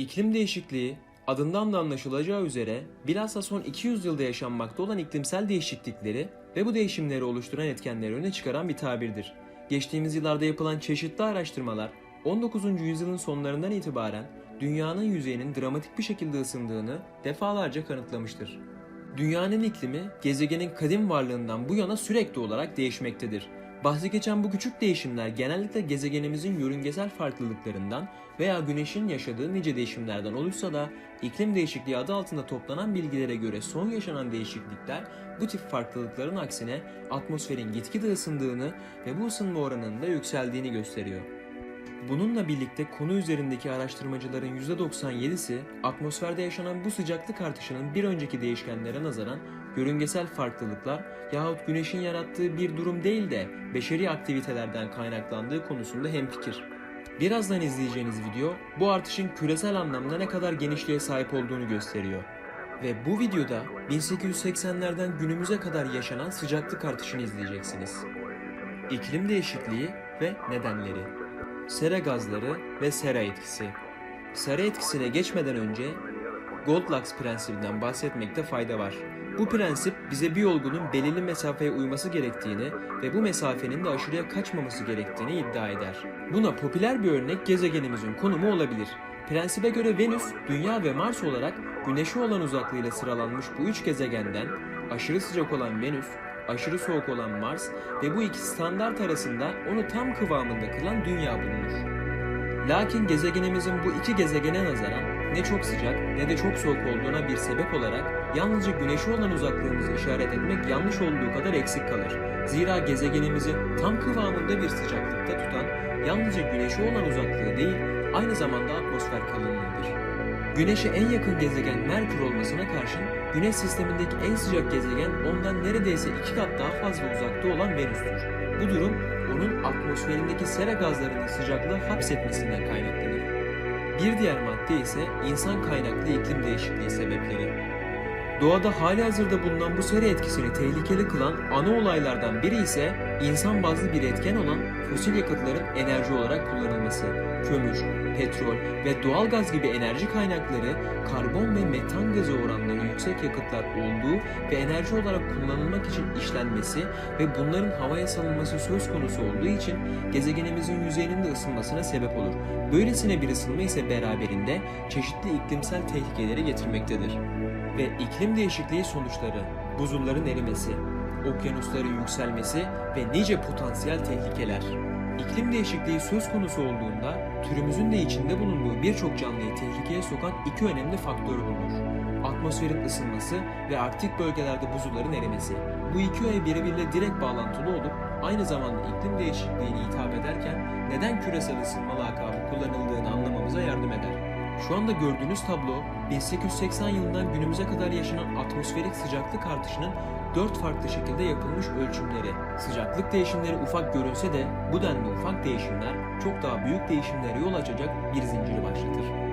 İklim değişikliği adından da anlaşılacağı üzere bilhassa son 200 yılda yaşanmakta olan iklimsel değişiklikleri ve bu değişimleri oluşturan etkenleri öne çıkaran bir tabirdir. Geçtiğimiz yıllarda yapılan çeşitli araştırmalar 19. yüzyılın sonlarından itibaren dünyanın yüzeyinin dramatik bir şekilde ısındığını defalarca kanıtlamıştır. Dünyanın iklimi gezegenin kadim varlığından bu yana sürekli olarak değişmektedir. Bahsi geçen bu küçük değişimler genellikle gezegenimizin yörüngesel farklılıklarından veya güneşin yaşadığı nice değişimlerden oluşsa da iklim değişikliği adı altında toplanan bilgilere göre son yaşanan değişiklikler bu tip farklılıkların aksine atmosferin gitgide ısındığını ve bu ısınma oranının da yükseldiğini gösteriyor. Bununla birlikte konu üzerindeki araştırmacıların %97'si atmosferde yaşanan bu sıcaklık artışının bir önceki değişkenlere nazaran yörüngesel farklılıklar yahut güneşin yarattığı bir durum değil de beşeri aktivitelerden kaynaklandığı konusunda hemfikir. Birazdan izleyeceğiniz video bu artışın küresel anlamda ne kadar genişliğe sahip olduğunu gösteriyor. Ve bu videoda 1880'lerden günümüze kadar yaşanan sıcaklık artışını izleyeceksiniz. İklim değişikliği ve nedenleri. Sera gazları ve sera etkisi. Sera etkisine geçmeden önce Goldilocks prensibinden bahsetmekte fayda var. Bu prensip bize bir yolgunun belirli mesafeye uyması gerektiğini ve bu mesafenin de aşırıya kaçmaması gerektiğini iddia eder. Buna popüler bir örnek gezegenimizin konumu olabilir. Prensibe göre Venüs, Dünya ve Mars olarak Güneş'e olan uzaklığıyla sıralanmış bu üç gezegenden aşırı sıcak olan Venüs, aşırı soğuk olan Mars ve bu iki standart arasında onu tam kıvamında kılan Dünya bulunur. Lakin gezegenimizin bu iki gezegene nazaran ne çok sıcak ne de çok soğuk olduğuna bir sebep olarak yalnızca güneşe olan uzaklığımızı işaret etmek yanlış olduğu kadar eksik kalır. Zira gezegenimizi tam kıvamında bir sıcaklıkta tutan yalnızca güneşe olan uzaklığı değil aynı zamanda atmosfer kalınlığıdır. Güneşe en yakın gezegen Merkür olmasına karşın Güneş sistemindeki en sıcak gezegen ondan neredeyse iki kat daha fazla uzakta olan Venüs'tür. Bu durum onun atmosferindeki sera gazlarının sıcaklığı hapsetmesinden kaynaklanır. Bir diğer madde ise insan kaynaklı iklim değişikliği sebepleri. Doğada hali hazırda bulunan bu sera etkisini tehlikeli kılan ana olaylardan biri ise insan bazlı bir etken olan fosil yakıtların enerji olarak kullanılması. Kömür, petrol ve doğalgaz gibi enerji kaynakları karbon ve metan gazı oranları yüksek yakıtlar olduğu ve enerji olarak kullanılmak için işlenmesi ve bunların havaya salınması söz konusu olduğu için gezegenimizin yüzeyinin de ısınmasına sebep olur. Böylesine bir ısınma ise beraberinde çeşitli iklimsel tehlikeleri getirmektedir ve iklim değişikliği sonuçları, buzulların erimesi, okyanusların yükselmesi ve nice potansiyel tehlikeler. İklim değişikliği söz konusu olduğunda türümüzün de içinde bulunduğu birçok canlıyı tehlikeye sokan iki önemli faktör bulunur. Atmosferin ısınması ve arktik bölgelerde buzulların erimesi. Bu iki öğe birbiriyle direkt bağlantılı olup aynı zamanda iklim değişikliğini hitap ederken neden küresel ısınma lakabı kullanıldığını anlamamıza yardım eder. Şu anda gördüğünüz tablo 1880 yılından günümüze kadar yaşanan atmosferik sıcaklık artışının dört farklı şekilde yapılmış ölçümleri. Sıcaklık değişimleri ufak görünse de bu denli ufak değişimler çok daha büyük değişimlere yol açacak bir zinciri başlatır.